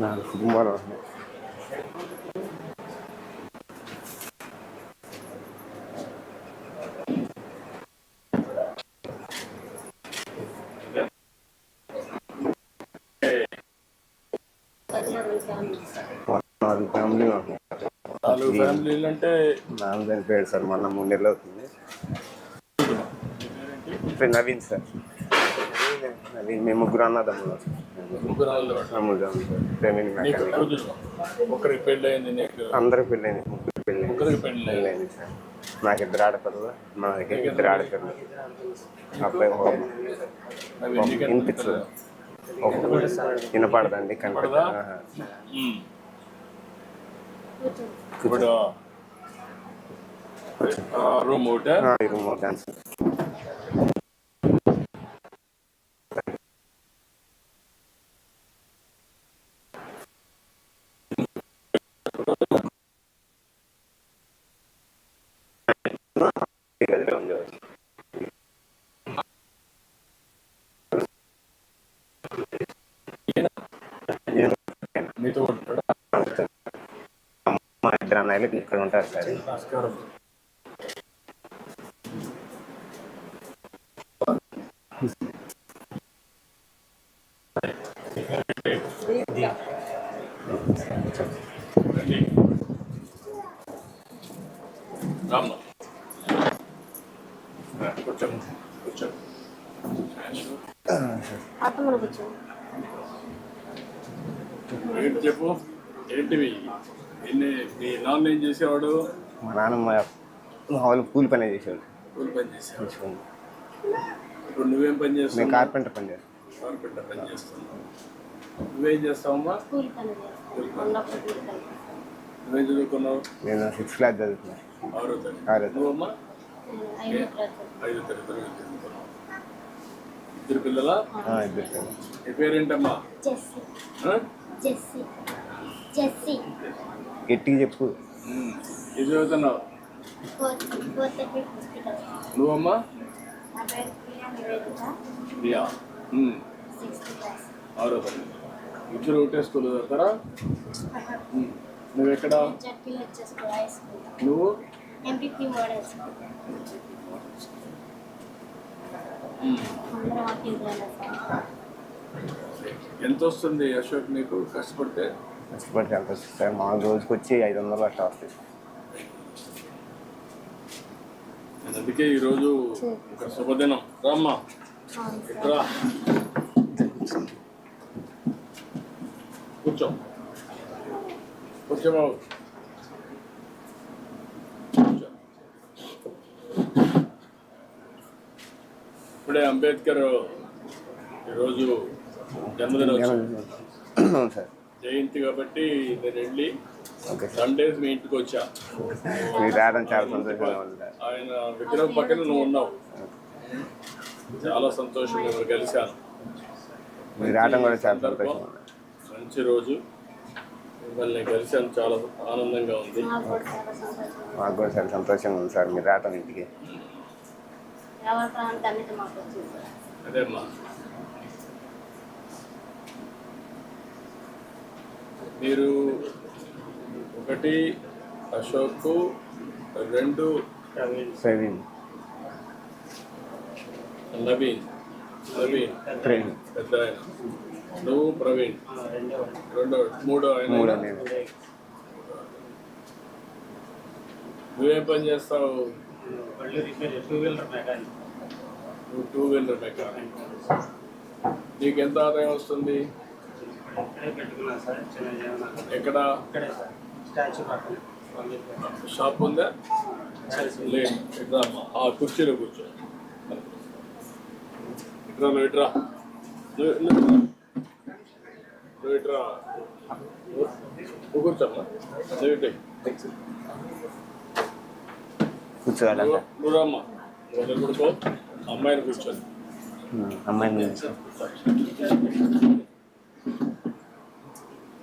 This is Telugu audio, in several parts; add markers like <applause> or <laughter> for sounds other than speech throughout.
నాకు కుటుంబాలు నాలుగు ఫ్యామిలీ నాలుగు ఫ్యామిలీలు అంటే నాన్న చనిపోయాడు సార్ మొన్న మూడు నెలలు అవుతుంది. ఇప్పుడు నవీన్ సార్. నవీన్ మేము ముగ్గురు అన్నదమ్ములు ఒకరికి పెళ్ళి అయింది నీకు? అందరూ పెళ్ళైంది ముగ్గురు పెళ్ళి పెళ్ళైంది సార్. నాకు ఇద్దరు ఆడపిల్లలు మా దగ్గర ఇద్దరు ఆడపిల్లలు. అబ్బాయి వినిపించదు వినపడదండి వినపడదా? కనపడదా. ఇప్పుడు రూమ్ ఒకటే రూమ్ ఒకటే మీతో ఉంటాడా మా ఇద్దరు అన్నయ్యలు ఇక్కడ ఉంటారు సార్. చెప్పు? ఏంటివి? ఎన్ని మీ నాన్న ఏం చేసేవాడు? మా నాన్న మా వాళ్ళు కూలి పని చేసేవాడు. కూలి పని చేసేవాడు. ఇప్పుడు నువ్వేం పని చేస్తావు కార్పెంటర్ పని చేస్తాం. కార్పెంటర్ పని చేస్తున్నావు. నువ్వేం చేస్తావమ్మా? స్కూల్ పని చేస్తాను ఉన్నప్పుడు కూలి పని. నువ్వేం చదువుకున్నావు? నేను సిక్స్త్ క్లాస్ చదువుతున్నాను ఆరో తరగతి. ఆరో. నువ్వమ్మా? ఐదు తరగతి చదువుకున్నావు ఇద్దరు పిల్లల? ఆ, ఇద్దరు పిల్లలు. నీ పేరేంటమ్మా? జెస్సీ. ఆ? జెస్సీ. జెస్సీ. గట్టిగా చెప్పు. ఏం చదువుతున్నావు? నువ్వమ్మా? ప్రియా. ఆరో ఇద్దరు ఒకటే స్కూల్ చదువుతారా? ఉమ్. నువ్వు? ఎక్కడ నువ్వు ఎంత వస్తుంది అశోక్ నీకు? కష్టపడితే? కష్టపడితే ఎంత వస్తుంది సార్ మా రోజుకి వచ్చి ఐదు వందలు అట్లా వస్తాయి. అందుకే ఈరోజు ఒక శుభదినం. రామ్మా రా కూర్చో. కూర్చో బాబు. ఇప్పుడే అంబేద్కర్ ఈరోజు జన్మదినం వచ్చింది. అవును సార్. జయంతి కాబట్టి నేను వెళ్ళి ఓకే. సార్ సండేస్ మీ ఇంటికి వచ్చా. మీరు రావడం చాలా సంతోషంగా ఉంది. ఆయన విగ్రహం పక్కన నువ్వు ఉన్నావు. చాలా సంతోషం మిమ్మల్ని కలిశాను. మీరు రావడం కూడా చాలా సంతోషంగా ఉంది. మంచి రోజు. మిమ్మల్ని కలిశాను. చాలా ఆనందంగా ఉంది. మాకు కూడా చాలా సంతోషంగా ఉంది సార్ మీరు రావడం ఇంటికి. అదేమ్మా మీరు ఒకటి అశోక్ రెండు ప్రవీణ్. నవీన్ నవీన్ పెద్ద ఆయన. నువ్వు ప్రవీణ్. రెండో మూడో ఆయన. నువ్వేం పని చేస్తావు? Two wheeler mechanic. నువ్వు టూ వీలర్ మెకానిక్. నీకు ఎంత ఆదాయం వస్తుంది? ఎక్కడ? ఇక్కడే షాప్ ఉందా? లేదు. అమ్మా ఆ కుర్చీలో కూర్చో. ఇట్రా నువ్వు ఇట్రా. ఇట్రా. కూర్చోమ్మా. నువ్వు ఇటు. కూర్చోవాలంట నువ్వు నువ్వు రామ్మా. నువ్వు దగ్గర కూర్చో అమ్మాయిని కూర్చోండి అమ్మాయిని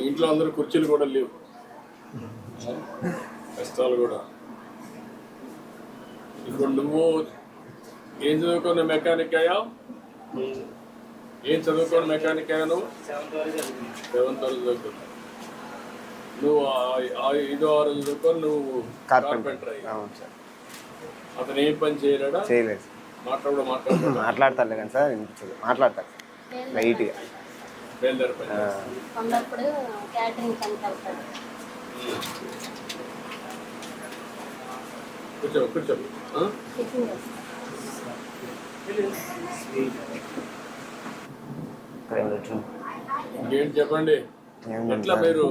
మీ ఇంట్లో అందరూ కుర్చీలు కూడా లేవు. కష్టాలు కూడా. ఇప్పుడు నువ్వు ఏం చదువుకున్న మెకానిక్ అయ్యావు ఏం చదువుకున్న మెకానిక్ అయ్యా నువ్వు? సెవెంత్ వరకు చదువుకున్నావు. నువ్వు ఐదో ఆరు చదువుకొని నువ్వు కార్పెంటర్ సార్. అతను ఏం పని చేయలేడా? చేయలేదు. సార్ మాట్లాడు మాట్లాడు. మాట్లాడతారులే కానీ సార్ మాట్లాడతారు లైట్గా. బయలుదేరి పని ఆ, కొందప్పుడు క్యాటరింగ్ పనికి వెళ్తాడు కూర్చో కూర్చో. ఆ? టిఫిన్ చేస్తాడు ఇంకేంటి చెప్పండి? ఎట్లా? మీరు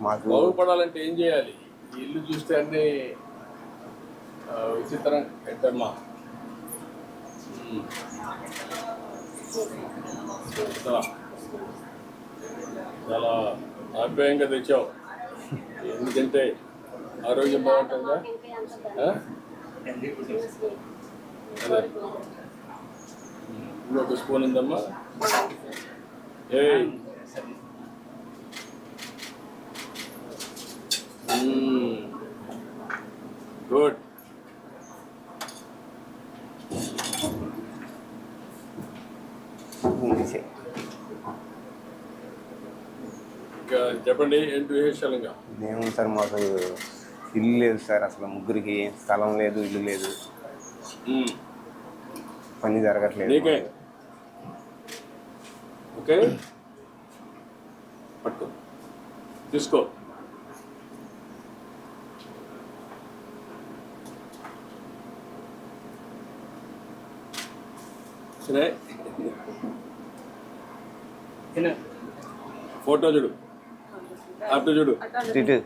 మాకు బాగుపడాలంటే ఏం చేయాలి? ఇల్లు చూస్తే అన్ని విచిత్రం. ఎట్టమ్మా. చాలా చాలా ఆప్యాయంగా తెచ్చావు. ఎందుకంటే ఆరోగ్యం బాగుంటుందా? ఇంకొక స్పూన్ ఉందమ్మా. ఏయ్ గుడ్ ఉంది సార్. ఇంకా చెప్పండి ఏంటి విశేషాలు ఇంకా ఏముంది సార్ మాకు ఇల్లు లేదు సార్ అసలు ముగ్గురికి స్థలం లేదు ఇల్లు లేదు. మ్మ్. పని జరగట్లేదు నీకే ఓకే. పట్టు తీసుకో. సరే. తిన. ఫోటో చూడు. అటు చూడు. ఇటు.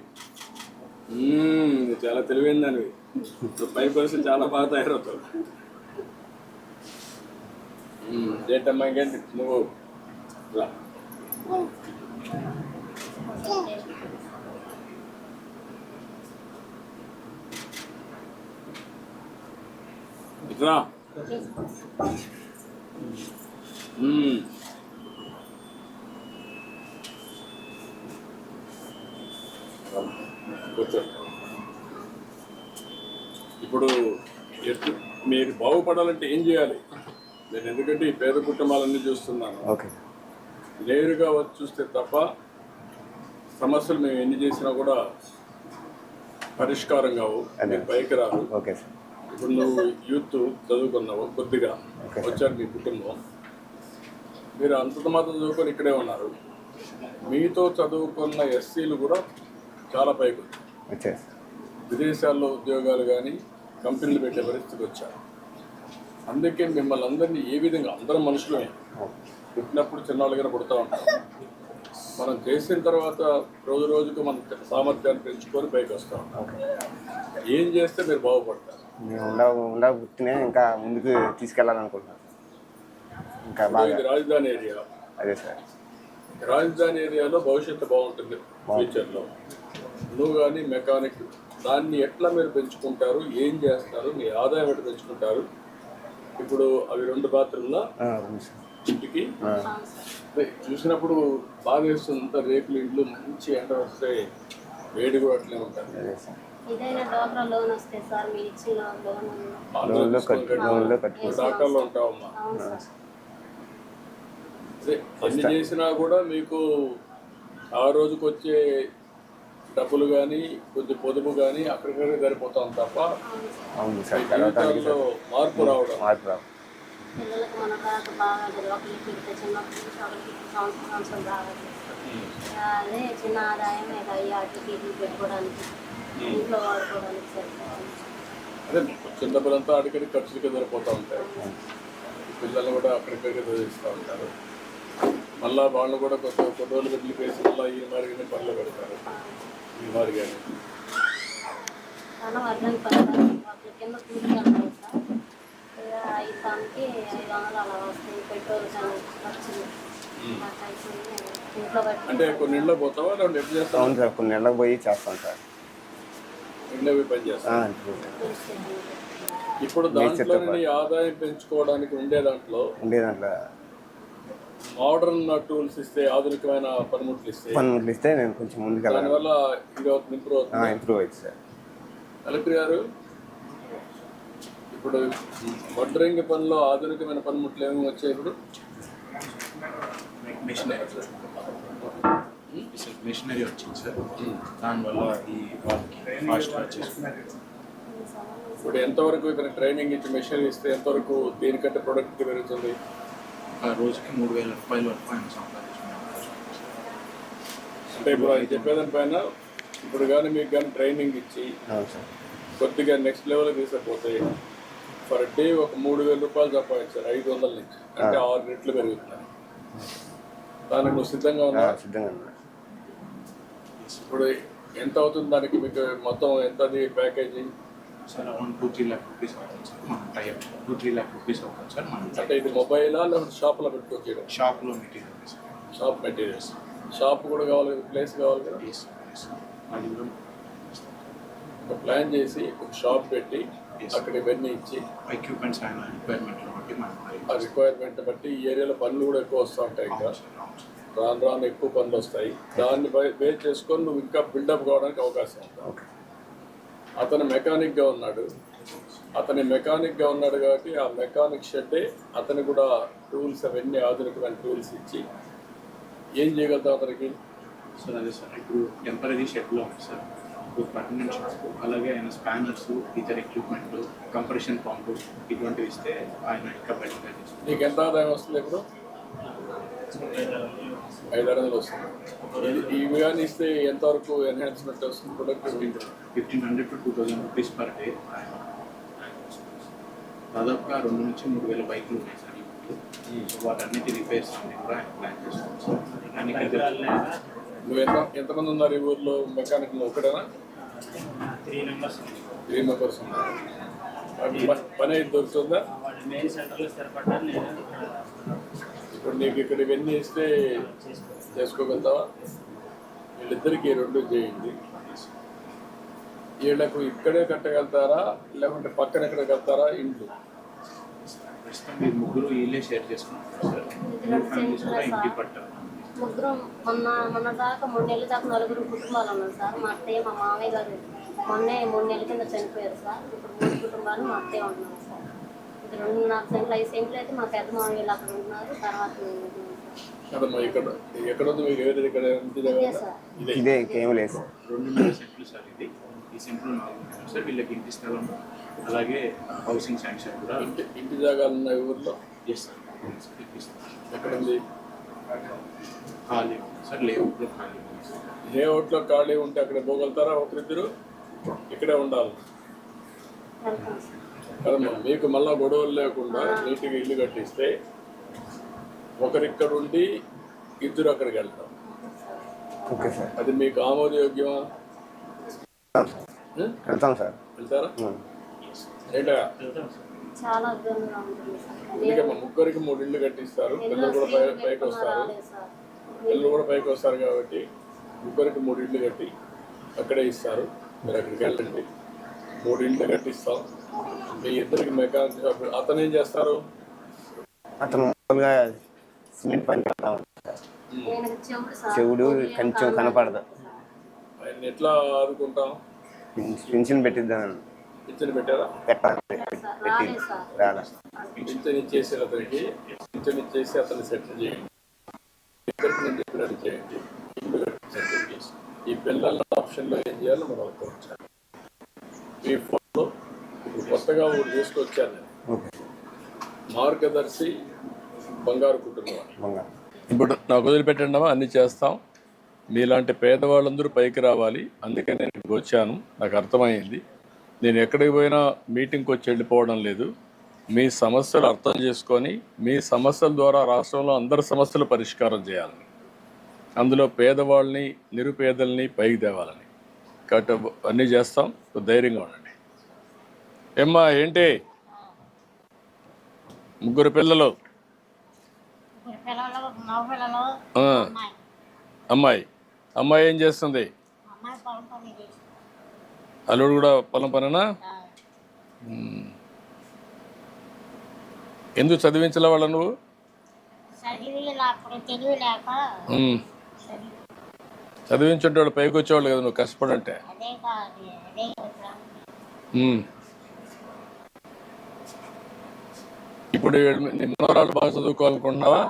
చాలా తెలివైన దానివి. పై పరిస్థితి చాలా బాగా తయారవుతావు. మ్మ్, ఏంటమ్మా ఇంకేంటి నువ్వు. రా. కూర్చో ఇప్పుడు ఎట్టు మీరు బాగుపడాలంటే ఏం చేయాలి? నేను ఎందుకంటే ఈ పేద కుటుంబాలన్నీ చూస్తున్నాను. ఓకే. నేరుగా వచ్చి చూస్తే తప్ప సమస్యలు మేము ఎన్ని చేసినా కూడా పరిష్కారం కావు. మీకు పైకి రాదు. Okay sir. ఇప్పుడు నువ్వు యూత్ చదువుకున్నావు కొద్దిగా. వచ్చారు మీ కుటుంబం. మీరు అంతంత మాత్రం చదువుకొని ఇక్కడే ఉన్నారు. మీతో చదువుకున్న ఎస్సీలు కూడా చాలా పైకి వచ్చేసి విదేశాల్లో ఉద్యోగాలు కానీ కంపెనీలు పెట్టే పరిస్థితికి వచ్చారు. అందుకే మిమ్మల్ని అందరినీ ఏ విధంగా అందరం మనుషులమే పుట్టినప్పుడు చిన్నవాళ్ళుగానే పుడతా ఉంటాం. మనం చేసిన తర్వాత రోజు రోజుకు మన సామర్థ్యాన్ని పెంచుకొని పైకి వస్తాం ఓకే ఏం చేస్తే మీరు బాగుపడతారు? మేము ఉండ ఉండ గుర్తునే ఇంకా ముందుకు తీసుకెళ్ళాలనుకుంటున్నాం ఇంకా బాగా రాజధాని ఏరియా. అదే సార్. రాజధాని ఏరియాలో భవిష్యత్తు బాగుంటుంది. ఫ్యూచర్లో. నువ్వు కానీ మెకానిక్ దాన్ని ఎట్లా మీరు పెంచుకుంటారు ఏం చేస్తారు మీ ఆదాయం ఎట్లా పెంచుకుంటారు? ఇప్పుడు అవి రెండు బాత్రూమ్ల ఆ, ఉంది సార్ ఇంటికి? చూసినప్పుడు బాగా వేస్తుంది అంత రేకులు ఇండ్లు మంచి ఎండ వస్తే వేడి కూడా అట్లే ఉంటావమ్మా. సార్. అదే ఎన్ని చేసినా కూడా మీకు ఆ రోజుకి వచ్చే డబ్బులు కానీ కొంచెం పొదుపు కానీ అక్కడికక్కడే సరిపోతాం తప్ప అవును సార్ తర్వాత జీవితాల్లో మార్పు రావడం. మార్పు రావు. పిల్లలకు మన తర్వాత బాగా ఒకరికి పెడితే చిన్నప్పటి నుంచి ఒకరికి సంవత్సరం సంవత్సరం బాగా అదే చిన్న ఆదాయం అయ్యి పెట్టుకోవడానికి ఇంట్లో వాడుకోవడానికి సరిపోతుంది. అదే చిన్న డబ్బులంతా అడిగడి ఖర్చులకి సరిపోతూ ఉంటాయి. పిల్లల్ని కూడా అక్కడికక్కడికి చదివిస్తూ ఉంటారు. మళ్ళా వాళ్ళు కూడా కొత్త కొత్త రోజులు పెట్టి వేసి మళ్ళీ ఈ మారిగానే పనులు పెడతారు. కింద ఐదు వందలు అలా పెట్రోల్ ఖర్చులు బట్టి అంటే కొన్ని పోతావా? లేదంటే ఎట్లా చేస్తావా? అవును సార్ కొన్ని నెలలకు పోయి చేస్తాం సార్. పోయి పని. ఇప్పుడు. దాంట్లో ఆదాయం పెంచుకోవడానికి ఉండే దాంట్లో ఉండే దాంట్లో మోడర్న్ టూల్స్ ఇస్తే ఆధునికమైన పనిముట్లు ఇస్తే పనులు ఇస్తే నేను కొంచెం ముందుకెళ్ళాను దానివల్ల ఇంకా ఇంప్రూవ్ అవుతుంది. ఇంప్రూవ్ అయింది సార్ కలెక్టర్ గారు ఇప్పుడు వడ్రంగి పనిలో ఆధునికమైన పనిముట్లు ఏమి వచ్చాయి ఇప్పుడు? మిషనరీ మిషనరీ వచ్చింది సార్ దానివల్ల ఈ వాళ్ళకి ఫాస్ట్గా వచ్చేసింది ఇప్పుడు ఎంతవరకు ఇక్కడ ట్రైనింగ్ ఇచ్చి మెషిన్ ఇస్తే ఎంతవరకు దీనికంటే ప్రొడక్ట్ పెరుగుతుంది? ఒక రోజుకి మూడు వేల రూపాయల వరకు ఆయన సంపాదించుకున్నాం అంటే ఇప్పుడు ఆయన చెప్పేదాని పైన ఇప్పుడు కానీ మీకు కానీ ట్రైనింగ్ ఇచ్చి అవును సార్. కొద్దిగా నెక్స్ట్ లెవెల్ తీసుకపోతే పర్ డే ఒక మూడు వేల రూపాయలు సంపాదించారు ఐదు వందల నుంచి. అంటే ఆరు రెట్లు పెరుగుతున్నాయి. దానికి నువ్వు సిద్ధంగా ఆ, ఉన్నా సిద్ధంగా ఉన్నా ఇప్పుడు ఎంత అవుతుంది దానికి? మీకు మొత్తం ఎంత package sir around two three lakh rupees అవుతుంది సార్. మనం type two three lakh rupees అవుతుంది సార్ మనం అంటే ఇది మొబైలా లేకపోతే షాప్లో పెట్టుకోవచ్చు షాప్లో మెటీరియల్ షాప్ మెటీరియల్స్. షాప్ కూడా కావాలి ప్లేస్ కావాలి కదా? ఎస్ ఎస్ అది కూడా ఒక ప్లాన్ చేసి ఒక షాప్ పెట్టి. అక్కడ ఇవన్నీ ఇచ్చి ఎక్విప్మెంట్స్ ఆయన రిక్వైర్మెంట్లు బట్టి మనం ఆ రిక్వైర్మెంట్ బట్టి ఈ ఏరియాలో పనులు కూడా ఎక్కువ వస్తూ ఉంటాయి ఇంకా రాను రాను ఎక్కువ పనులు వస్తాయి. దాన్ని బే- బేస్ చేసుకొని నువ్వు ఇంకా బిల్డప్ కావడానికి అవకాశం ఓకే అతను మెకానిక్గా ఉన్నాడు. అతని మెకానిక్గా ఉన్నాడు కాబట్టి ఆ మెకానిక్ షెడ్డే అతను కూడా టూల్స్ అవన్నీ ఆధునికమైన టూల్స్ ఇచ్చి ఏం చేయగలుగుతాం అతనికి? సార్ అదే సార్ ఇప్పుడు టెంపరీ షెడ్లో ఉంది సార్. ఇప్పుడు పర్మనెంట్ షెడ్ అలాగే ఆయన స్పానర్స్ ఇతర ఎక్విప్మెంట్ కంప్రెషన్ పంపు ఇటువంటివి ఇస్తే ఆయన ఇంకా చేస్తారు. నీకు ఎంత ఆదాయం వస్తుంది ఇప్పుడు? ఐదు వస్తుంది. ఇవి కానీ ఇస్తే ఎంతవరకు ఎన్హాన్స్మెంట్ వస్తుంది? Productivity fifteen hundred to two thousand rupees per day దాదాపుగా రెండు నుంచి మూడు వేల బైకులు ఉన్నాయి సార్ ఇప్పుడు. సో వాటన్నిటి రిపేర్స్ అన్ని కూడా ఆయన ప్లాన్ నువ్వు ఎంత ఎంతమంది ఉన్నారు ఈ ఊర్లో? మెకానిక్ ఒకటేనా త్రీ మెంబర్స్ త్రీ మెంబర్స్ ఉన్నారు. ప- పని అయితే దొరుకుతుందా? ఇప్పుడు నీకు ఇక్కడ ఇవన్నీ ఇస్తే చేసుకోగలుగుతావా? వీళ్ళిద్దరికి రెండు చేయండి. వీళ్ళకు ఇక్కడే కట్టగలుగుతారా? లేకుంటే పక్కన ఎక్కడ కడతారా ఇండ్లు మీరు ముగ్గురు వీళ్ళే షేర్ చేసుకుంటారు ముగ్గురు మొన్న మొన్న దాకా మూడు నెలల దాకా నలుగురు కుటుంబాలు ఉన్నారు సార్. మా అత్తయ్య మా మామయ్య గారు మొన్నే మూడు నెలల కింద చనిపోయారు సార్. ఇప్పుడు మూడు కుటుంబాలు మా అత్తయ్య ఇది రెండున్నర సెంట్లు ఐదు సెంట్లు అయితే మా పెద్ద మామయ్యలు అక్కడ ఉంటున్నారు తర్వాత ఇక్కడ ఎక్కడ ఉంది ఏది ఇక్కడ ఇంటి దగ్గర ఇదే సార్. ఇదే. ఇదే ఇంకేం లేదు. సార్ రెండున్నర సెంట్లు సార్ ఇది. ఈ సెంట్లు నాలుగు సార్. వీళ్ళకి ఇంటి స్థలం అలాగే హౌసింగ్ శాంక్షన్ కూడా ఇంటి ఇంటి జాగాలు ఉన్నాయి ఊర్లో? ఎస్ సార్ ఇప్పిస్తాం ఎక్కడ ఉంది? ఖాళీ ఉంది సార్ లేఅవుట్లో ఖాళీ ఉంది సార్. ఏ ఓట్లో ఖాళీ ఉంటే అక్కడ పోగలుగుతారా ఒకరిద్దరు? ఇక్కడే ఉండాలి. సార్. కదమ్మా మీకు మళ్ళా గొడవలు లేకుండా నీట్గా ఇల్లు కట్టిస్తే ఒకరిక్కడ ఉండి ఇద్దరు అక్కడికి వెళ్తాం ఓకే సార్. అది మీకు ఆమోదయోగ్యమా? వెళ్తాం సార్. వెళ్తారా. ఏంటా? అందుకమ్మా ముగ్గురికి మూడు ఇల్లు కట్టిస్తారు పిల్లలు కూడా పై పైకి వస్తారు. పిల్లలు కూడా పైకి వస్తారు కాబట్టి ముగ్గురికి మూడు ఇళ్ళు కట్టి అక్కడే ఇస్తారు. మీరు అక్కడికి వెళ్ళండి. మూడు ఇళ్ళు కట్టిస్తాం. మీ ఇద్దరికి మెకానిక్ షాప్ అతను ఏం చేస్తారు? అతను మామూలుగా సిమెంట్ పని ఉంటాడు. నేను చెవుడు కొంచెం కనపడదు. ఆయన ఎట్లా ఆదుకుంటాం? పింఛన్ పెట్టిద్దామని. పింఛన్ పెట్టారా? పెట్టాలి. పెట్టి రాలా. పింఛన్ ఇచ్చేసి అతనికి. పింఛన్ ఇచ్చేసి అతన్ని సెటిల్ చేయండి. ఇక్కడికి నేను చెప్పినట్టు చేయండి. ఈ పిల్లల ఆప్షన్లో ఏం చేయాలో మనం అనుకోవచ్చాను ఈ ఫోన్లో కొత్తగా ఒకటి తీసుకొచ్చాను నేను. ఓకే. మార్గదర్శి బంగారు కుటుంబం ఇప్పుడు నాకు వదిలిపెట్టండి అన్ని చేస్తాం. మీలాంటి పేదవాళ్ళందరూ పైకి రావాలి. అందుకే నేను ఇక్కడికి వచ్చాను. నాకు అర్థమైంది. నేను ఎక్కడికి పోయినా మీటింగ్కి వచ్చి వెళ్ళిపోవడం లేదు. మీ సమస్యలు అర్థం చేసుకొని మీ సమస్యల ద్వారా రాష్ట్రంలో అందరి సమస్యలు పరిష్కారం చేయాలని అందులో పేదవాళ్ళని నిరుపేదల్ని పైకి తేవాలని. కాబట్టి అన్నీ చేస్తాం. ధైర్యంగా ఉండండి. ఏమ్మా ఏంటి? ముగ్గురు పిల్లలు. అమ్మాయి. అమ్మాయి. ఏం చేస్తుంది? అల్లుడు కూడా పొలం పనేనా? ఎందుకు చదివించలే వాళ్ళ నువ్వు? చదివించుంటే వాళ్ళు పైకి వచ్చేవాళ్ళు కదా నువ్వు కష్టపడంటే. ఇప్పుడు నిన్నోరాలు బాగా చదువుకోవాలనుకుంటున్నావా?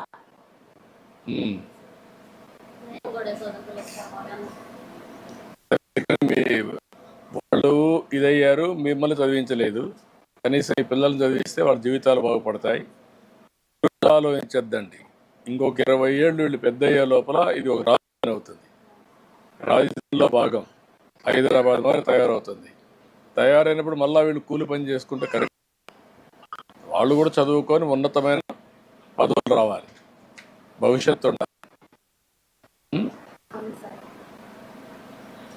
మీ వాళ్ళు ఇదయ్యారు మిమ్మల్ని చదివించలేదు. కనీసం ఈ పిల్లల్ని చదివిస్తే వాళ్ళ జీవితాలు బాగుపడతాయి. ఆలోచించద్దండి. ఇంకొక ఇరవై ఏళ్ళు వీళ్ళు పెద్ద అయ్యే లోపల ఇది ఒక రాజధాని అవుతుంది. రాజధానిలో భాగం. హైదరాబాద్ వారి తయారవుతుంది. తయారైనప్పుడు మళ్ళీ వీళ్ళు కూలి పని చేసుకుంటే కరెక్ట్. వాళ్ళు కూడా చదువుకొని ఉన్నతమైన పదవులు రావాలి. భవిష్యత్తు ఉండాలి.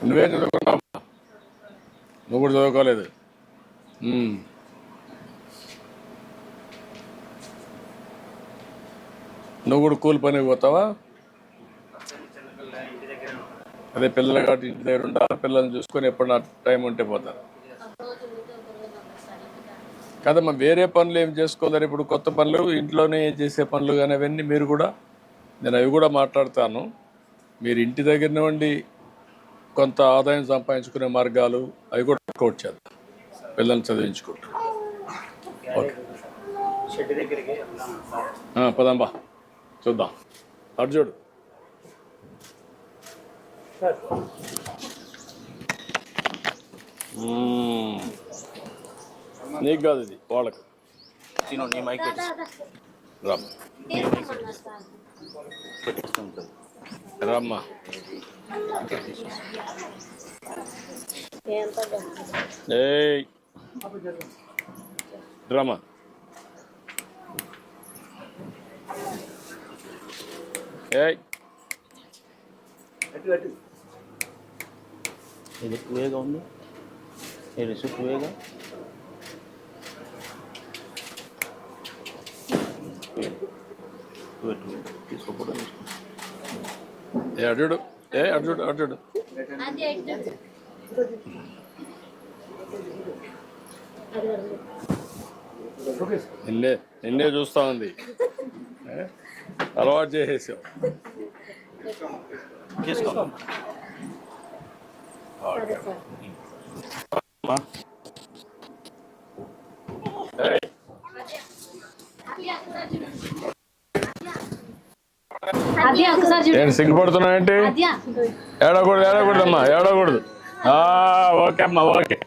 నువ్వేం చదువుకున్నావు? నువ్వు కూడా చదువుకోలేదు. నువ్వు కూడా కూలి పనికి పోతావా చిన్నపిల్ల ఇంటి దగ్గర ఉంటారు అదే పిల్లలు కాబట్టి ఇంటి దగ్గర ఉంటారు పిల్లల్ని చూసుకొని ఎప్పుడు నా టైం ఉంటే పోతారు. కదమ్మా వేరే పనులు ఏం చేసుకోలేరు. ఇప్పుడు కొత్త పనులు ఇంట్లోనే చేసే పనులు కానీ అవన్నీ మీరు కూడా నేను అవి కూడా మాట్లాడతాను. మీరు ఇంటి దగ్గర ఉండి కొంత ఆదాయం సంపాదించుకునే మార్గాలు అవి కూడా వర్కౌట్ చేద్దాం. పిల్లల్ని చదివించుకుంటూ. ఆ, పదంబా. చూద్దాం. అటు చూడు. నీకు కాదు ఇది వాళ్ళకు. తిను నీ మైక్ రమ్మ. ఏయ్. రమ్మ. ఏయ్. ఇది ఎక్కువేగా ఉంది. ఇది ఎక్కువేగా తీసుకోకూడదు ఏ అడుడు ఏ అడుడు అడుడు నిన్నే నిన్నే చూస్తా ఉంది? <laughs> అలవాటు చేసేసావు. అమ్మా ఒకసారి చూడు ఏంటి అది. ఏడకూడదు ఏడకూడదమ్మా ఏడకూడదు ఆ, ఓకే అమ్మా ఓకే.